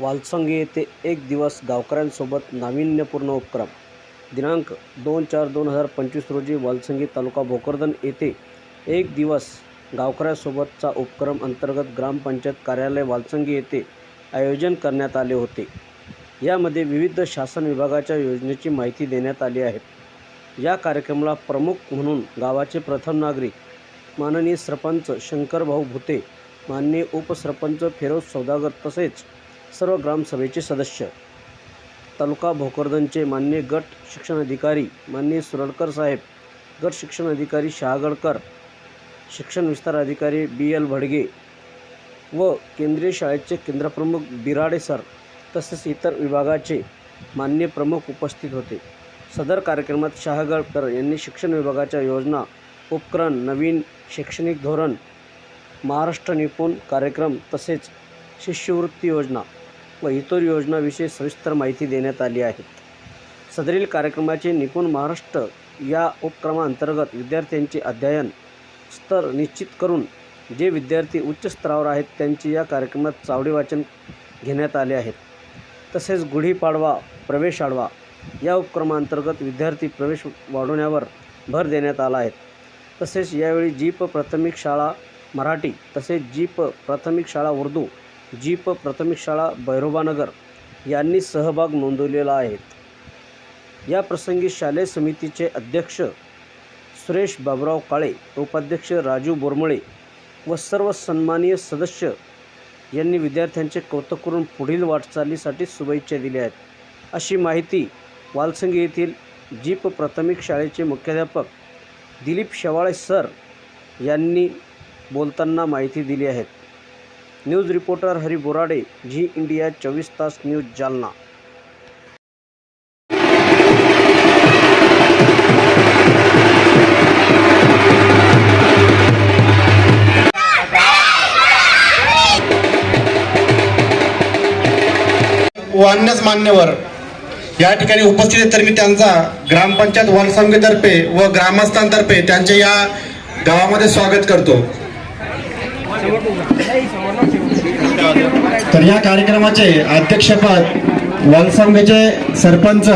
वालसंगी येथे एक दिवस गावकऱ्यांसोबत नाविन्यपूर्ण उपक्रम. दिनांक दोन चार दोन हजार पंचवीस रोजी वालसंगी तालुका भोकरदन येथे एक दिवस गावकऱ्यांसोबतचा उपक्रम अंतर्गत ग्रामपंचायत कार्यालय वालसंगी येथे आयोजन करण्यात आले होते. यामध्ये विविध शासन विभागाच्या योजनेची माहिती देण्यात आली आहे. या कार्यक्रमाला प्रमुख म्हणून गावाचे प्रथम नागरिक माननीय सरपंच शंकरभाऊ भुते माननीय उपसरपंच फिरोज सौदागर तसेच सर्व ग्रामसभेचे सदस्य तालुका भोकरदनचे मान्य गट शिक्षण अधिकारी मान्य सुरडकर साहेब गट शिक्षण अधिकारी शहागडकर शिक्षण विस्तार अधिकारी बी एल भडगे व केंद्रीय शाळेचे केंद्रप्रमुख बिराडे सर तसेच इतर विभागाचे मान्य प्रमुख उपस्थित होते. सदर कार्यक्रमात शहागडकर यांनी शिक्षण विभागाच्या योजना उपक्रम नवीन शैक्षणिक धोरण महाराष्ट्र निपुण कार्यक्रम तसेच शिष्यवृत्ती योजना व इतर योजनाविषयी सविस्तर माहिती देण्यात आली आहे. सदरील कार्यक्रमाचे निपुण महाराष्ट्र या उपक्रमांतर्गत विद्यार्थ्यांचे अध्ययन स्तर निश्चित करून जे विद्यार्थी उच्च स्तरावर आहेत त्यांचे या कार्यक्रमात चावडी वाचन घेण्यात आले आहेत तसेच गुढीपाडवा प्रवेश आडवा या उपक्रमांतर्गत विद्यार्थी प्रवेश वाढवण्यावर भर देण्यात आला आहे. तसेच यावेळी जीप प्राथमिक शाळा मराठी तसेच जीप प्राथमिक शाळा उर्दू जीप प्राथमिक शाळा भैरोबानगर यांनी सहभाग नोंदवलेला आहे. या प्रसंगी शालेय समितीचे अध्यक्ष सुरेश बाबराव काळे उपाध्यक्ष राजू बोरमळे व सर्व सन्माननीय सदस्य यांनी विद्यार्थ्यांचे कौतुक करून पुढील वाटचालीसाठी शुभेच्छा दिल्या आहेत. अशी माहिती वालसंगी येथील जीप प्राथमिक शाळेचे मुख्याध्यापक दिलीप शेवाळे सर यांनी बोलताना माहिती दिली आहेत news reporter Hari Borade Zee India चोवीस तास न्यूज जालना. वान्यस मान्यवर या ठिकाणी उपस्थित आहेत तर मी त्यांचा ग्रामपंचायत वनसंघेतर्फे व ग्रामस्थांतर्फे त्यांचे या गावामध्ये स्वागत करतो. तर या कार्यक्रमाचे अध्यक्षपद वनसंघेचे सरपंच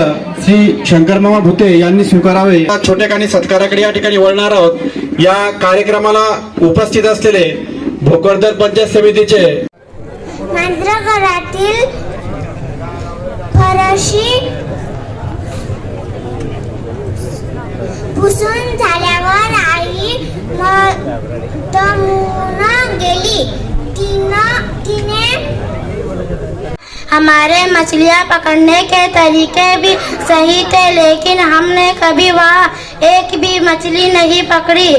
श्री शंकरमामा भुते यांनी स्वीकारावे. या छोट्याखानी सत्काराकडे या ठिकाणी वळणार आहोत. या कार्यक्रमाला उपस्थित असलेले भोकरदर पंचायत समितीचे घरातील हमारे मछलियाँ पकड़ने के तरीके भी सही थे लेकिन हमने कभी वहाँ एक भी मछली नहीं पकड़ी।